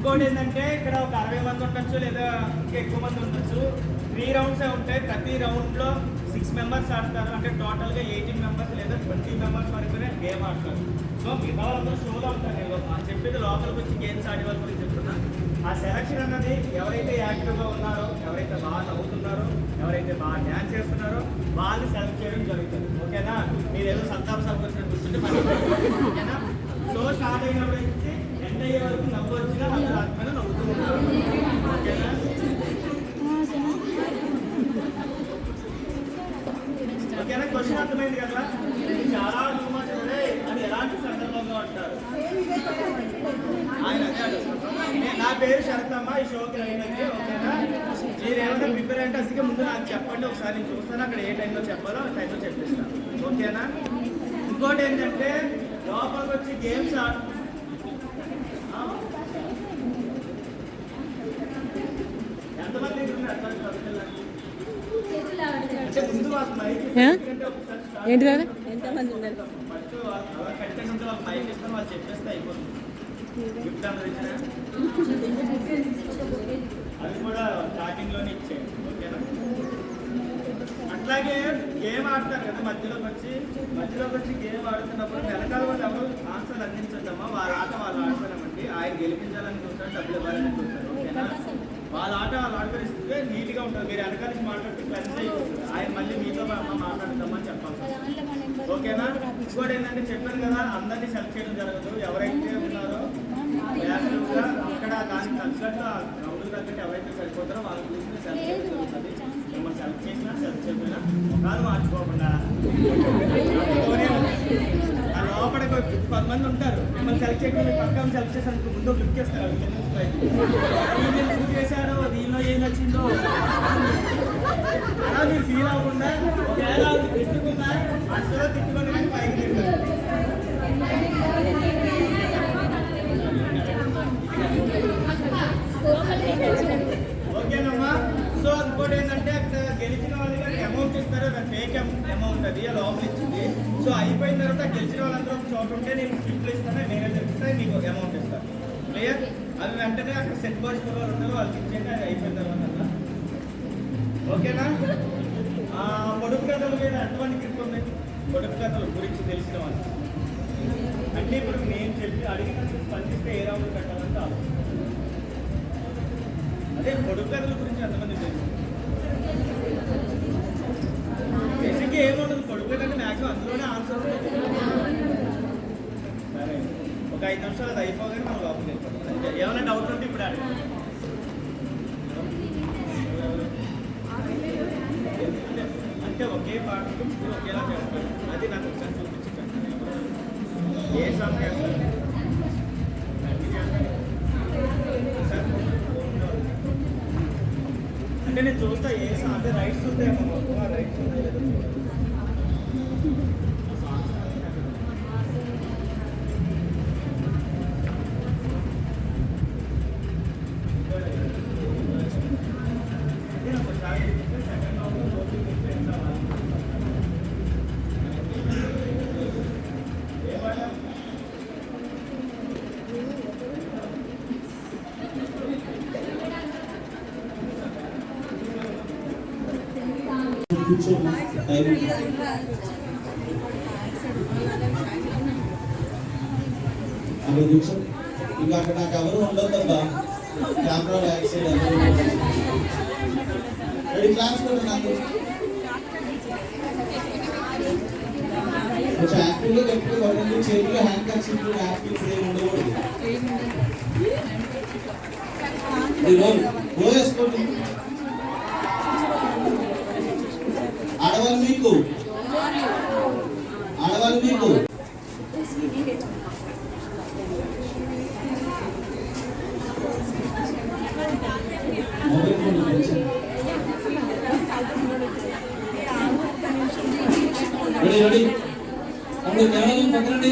ఇంకోటి ఏంటంటే ఇక్కడ ఒక అరవై మంది ఉండొచ్చు లేదా ఇంకా ఎక్కువ మంది ఉండొచ్చు. త్రీ రౌండ్సే ఉంటాయి. ప్రతి రౌండ్లో సిక్స్ మెంబర్స్ ఆడతారు. అంటే టోటల్గా ఎయిటీన్ మెంబర్స్ లేదా ట్వంటీ మెంబర్స్ వరకునే గేమ్ ఆడతారు. సో మిగతా వాళ్ళందరూ షోలో ఉంటారు. నేను చెప్పేది లోపలికి వచ్చి గేమ్స్ ఆడే వాళ్ళ గురించి చెప్తున్నా. ఆ సెలక్షన్ అన్నది ఎవరైతే యాక్టివ్గా ఉన్నారో ఎవరైతే బాగా నవ్వుతున్నారో ఎవరైతే బాగా డ్యాన్స్ చేస్తున్నారో వాళ్ళు సెలెక్ట్ చేయడం జరుగుతుంది. ఓకేనా? మీరు ఏదో సంతాప సభ వచ్చిన కూర్చుంటే పని షో స్టార్ట్ అయినప్పుడు ఎండ్ అయ్యే వరకు నవ్వు అందరూ ఆత్మీయంగా నవ్వుతూ ఉంటారు ఓకేనా? ఓకేనా క్వశ్చన్ అర్థమైంది కదా? చాలా టూమచ్ అని ఎలాంటి సందర్భంలో ఉంటారు ఆయన నా పేరు శరతమ్మ ఈ షోకి అయినది ఓకేనా? మీరు ఏమైనా ప్రిపేర్ అంటే అసలు ముందు నాకు చెప్పండి ఒకసారి నేను చూస్తాను అక్కడ ఏ టైంలో చెప్పాలో ఆ టైంలో చెప్పిస్తాను. ఓకేనా? ఇంకోటి ఏంటంటే లోపలికి వచ్చి గేమ్స్ ఆడ ఆ? ఎంతమంది ఉన్నారు అట్లా చదువుకెళ్ళాలి? అంటే ముందు వాళ్ళకి మైక్ ఇస్తే ఏ? ఎందుకంటే ఒకసారి స్టార్ట్ ఏంటి దాదా ఎంతమంది ఉన్నారు ఫస్ట్ ఎవరు కంటెంట్ ఉంటే వాళ్ళు మైక్ ఇస్తే వాళ్ళు చెప్పేస్తే అయిపోతుంది గిఫ్ట్ ఏంటి ఇచ్చినా అది కూడా స్టార్టింగ్లోనే ఇచ్చేయండి ఓకేనా అట్లాగే గేమ్ ఆడతారు కదా మధ్యలోకి వచ్చి మధ్యలోకి వచ్చి గేమ్ ఆడుతున్నప్పుడు వెనకాల వాళ్ళు ఎవరు ఆన్సర్ అందించద్దమ్మా వాళ్ళ ఆట వాళ్ళు ఆడుతున్నామండి ఆయన గెలిపించాలని చూస్తారు డబ్బులు ఇవ్వాలని చూస్తారు ఓకేనా? వాళ్ళ ఆట వాళ్ళు ఆడుకరిస్తే నీట్గా ఉంటుంది. మీరు వెనకాల నుంచి మాట్లాడితే ఇంకోటి ఏంటంటే చెప్పాను కదా అందరినీ సెలెక్ట్ చేయడం జరగదు ఎవరైతే ఉన్నారో యాక్టివ్గా అక్కడ దానికి తగ్గట్టు ఆ గ్రౌండ్ తగ్గట్టు ఎవరైతే సరిపోతారో వాళ్ళ గురించి సెలెక్ట్ చేయడం జరుగుతుంది. మిమ్మల్ని సెలెక్ట్ చేసినా సెలెక్ట్ చేయకపోయినా ఒకళ్ళు మార్చుకోకుండా. ఆ లోపలికి పది మంది ఉంటారు. మిమ్మల్ని సెలెక్ట్ చేయకుండా పక్కన సెలెక్ట్ చేసాను ముందు క్లిక్ చేస్తారు వీళ్ళు చేశారో దీనిలో ఏం నచ్చిందో అలా మీరు ఫీల్ అవ్వకుండా ఒకవేళ అది తిట్టుకున్నా అసలు తిట్టుకుని కానీ పైకి తింటారు ఓకేనమ్మా సో ఇంకోటి ఏంటంటే అక్కడ గెలిచిన వాళ్ళకి అమౌంట్ ఇస్తారు అది ఫేక్ అమౌంట్ అది అలా లోపల ఇచ్చింది. సో అయిపోయిన తర్వాత గెలిచిన వాళ్ళందరూ ఒక చోట ఉంటే నేను స్లిప్లు ఇస్తాను నేనే చెప్తే నీకు అమౌంట్ ఇస్తాను క్లియర్ అవి వెంటనే అక్కడ సెట్ బాయ్స్ వాళ్ళు ఉంటారు వాళ్ళకి ఇచ్చేయండి అది అయిపోయిన తర్వాత ఓకేనా? పొడుపు కథల మీద అటువంటి గ్రిప్ ఉంది. పొడుపు కథల గురించి తెలిసిన వాళ్ళు. అంటే ఇప్పుడు నేను చెప్పి అడిగిన స్పందిస్తే ఏ రౌండ్ పెట్టాలంటే అదే పొడుపు కథల గురించి ఎంతమంది తెలుసు బేసిక్గా ఏముండదు పొడుపు కథ అంటే మ్యాక్సిమం అందులోనే ఆన్సర్ సరే ఒక ఐదు నిమిషాలు అది అయిపోగానే మనం లోపలికి వెళ్ళిపోతాం ఏమైనా డౌట్ ఉంటే ఇప్పుడు అడగండి. అంటే ఒకే పాటకు ముగ్గురు ఒకేలా చేస్తారు. అది నాకు ఒకసారి చూపించి ఏ సాంగ్ చేస్తారు? అంటే నేను చూస్తా ఏ సాంగ్ రైట్స్ ఉంటాయేమో మొత్తం ఆ రైట్స్ ఉన్నాయి లేదో చూడాలి. ఆ సాంగ్స్ అన్నీ అక్కడ ఉన్నాయి. అదే ఒకసారి చూస్తే సెకండ్ రౌండ్లో లోపలికి వెళ్తే ఎంత వాళ్ళు ఏ పాట కూర్చోండి టైం ఉంది. అక్కడ కూర్చో ఇంకా అక్కడ నాకు ఎవరు ఉండొద్దబ్బా camera back side ready class కూడా నాకు కొంచెం యాక్టివ్గా గట్టిగా చేతిలో హ్యాండ్ కర్చీఫ్లు యాక్టివ్స్ ఏమి ఉండకూడదు ఇది వేసుకోండి మీకు ఆడవాళ్ళు మీకు మొబైల్ ఫోన్ ఇప్పించండి. రెడీ రెడీ అప్పుడు కెమెరా పక్కనండి